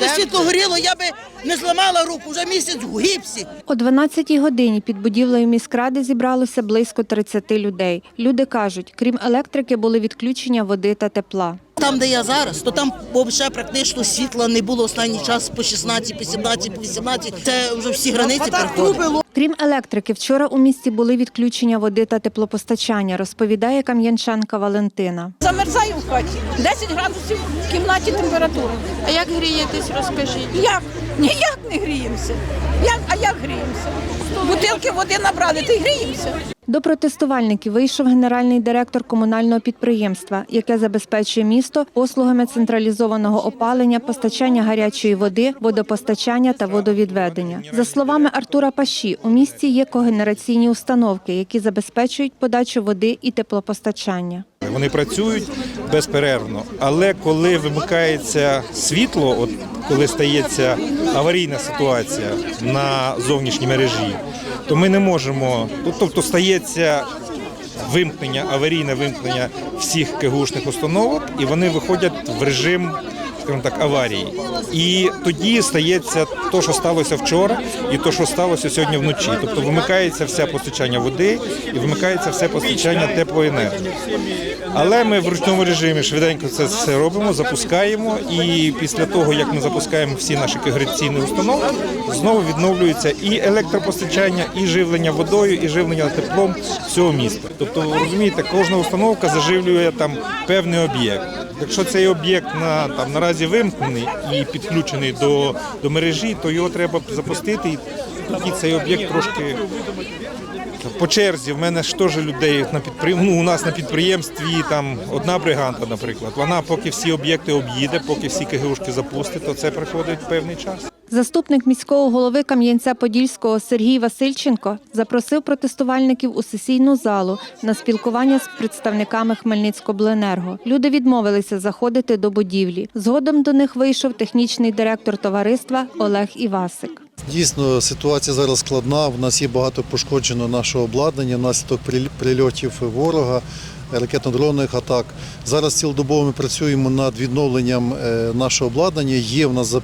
якби світло горіло, я би не зламала руку, вже місяць в гіпсі. О 12-й годині під будівлею міськради зібралося близько 30 людей. Люди кажуть, крім електрики, були відключення води та тепла. Там, де я зараз, то там взагалі практично світла не було останній час по 16, по 17, по 18. Це вже всі границі переходять. Крім електрики, вчора у місті були відключення води та теплопостачання, розповідає кам'янчанка Валентина. Замерзаю в хаті. 10 градусів в кімнаті температура. А як грієтесь, розкажіть? Як? Ніяк не гріємося. Як? А як гріємося? Бутилки води набрали, ти гріємося. До протестувальників вийшов генеральний директор комунального підприємства, яке забезпечує місто послугами централізованого опалення, постачання гарячої води, водопостачання та водовідведення. За словами Артура Паші, у місті є когенераційні установки, які забезпечують подачу води і теплопостачання. Вони працюють безперервно, але коли вимикається світло, от коли стається аварійна ситуація на зовнішній мережі, то ми не можемо, ну, тобто стається вимкнення, аварійне вимкнення всіх КГУшних установок, і вони виходять в режим. Скажімо так, аварії, і тоді стається те, що сталося вчора, і те, що сталося сьогодні вночі. Тобто вимикається все постачання води і вимикається все постачання теплої енергії. Але ми в ручному режимі швиденько це все робимо, запускаємо. І після того, як ми запускаємо всі наші когераційні установки, знову відновлюється і електропостачання, і живлення водою, і живлення теплом всього міста. Тобто, ви розумієте, кожна установка заживлює там певний об'єкт. Якщо цей об'єкт на там наразі вимкнений і підключений до, до мережі, то його треба запустити, і цей об'єкт трошки по черзі. В мене ж теж людей на підприємстві. Ну, у нас на підприємстві там одна бриганда, наприклад. Вона поки всі об'єкти об'їде, поки всі КГУшки запустить, то це приходить певний час. Заступник міського голови Кам'янця-Подільського Сергій Васильченко запросив протестувальників у сесійну залу на спілкування з представниками Хмельницькобленерго. Люди відмовилися заходити до будівлі. Згодом до них вийшов технічний директор товариства Олег Івасик. Дійсно, ситуація зараз складна. В нас є багато пошкоджено нашого обладнання внаслідок приль- прильотів ворога, ракетно-дронних атак. Зараз цілодобово ми працюємо над відновленням е, нашого обладнання. Є в нас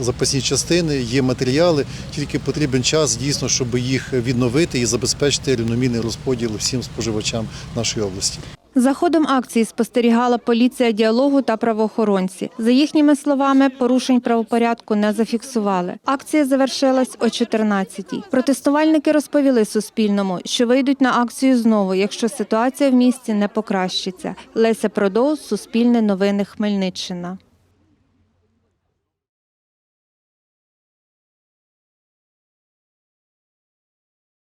запасні частини, є матеріали. Тільки потрібен час дійсно, щоб їх відновити і забезпечити рівномірний розподіл всім споживачам нашої області. За ходом акції спостерігала поліція діалогу та правоохоронці. За їхніми словами, порушень правопорядку не зафіксували. Акція завершилась о 14-й. Протестувальники розповіли Суспільному, що вийдуть на акцію знову, якщо ситуація в місті не покращиться. Леся Продов, Суспільне новини Хмельниччина.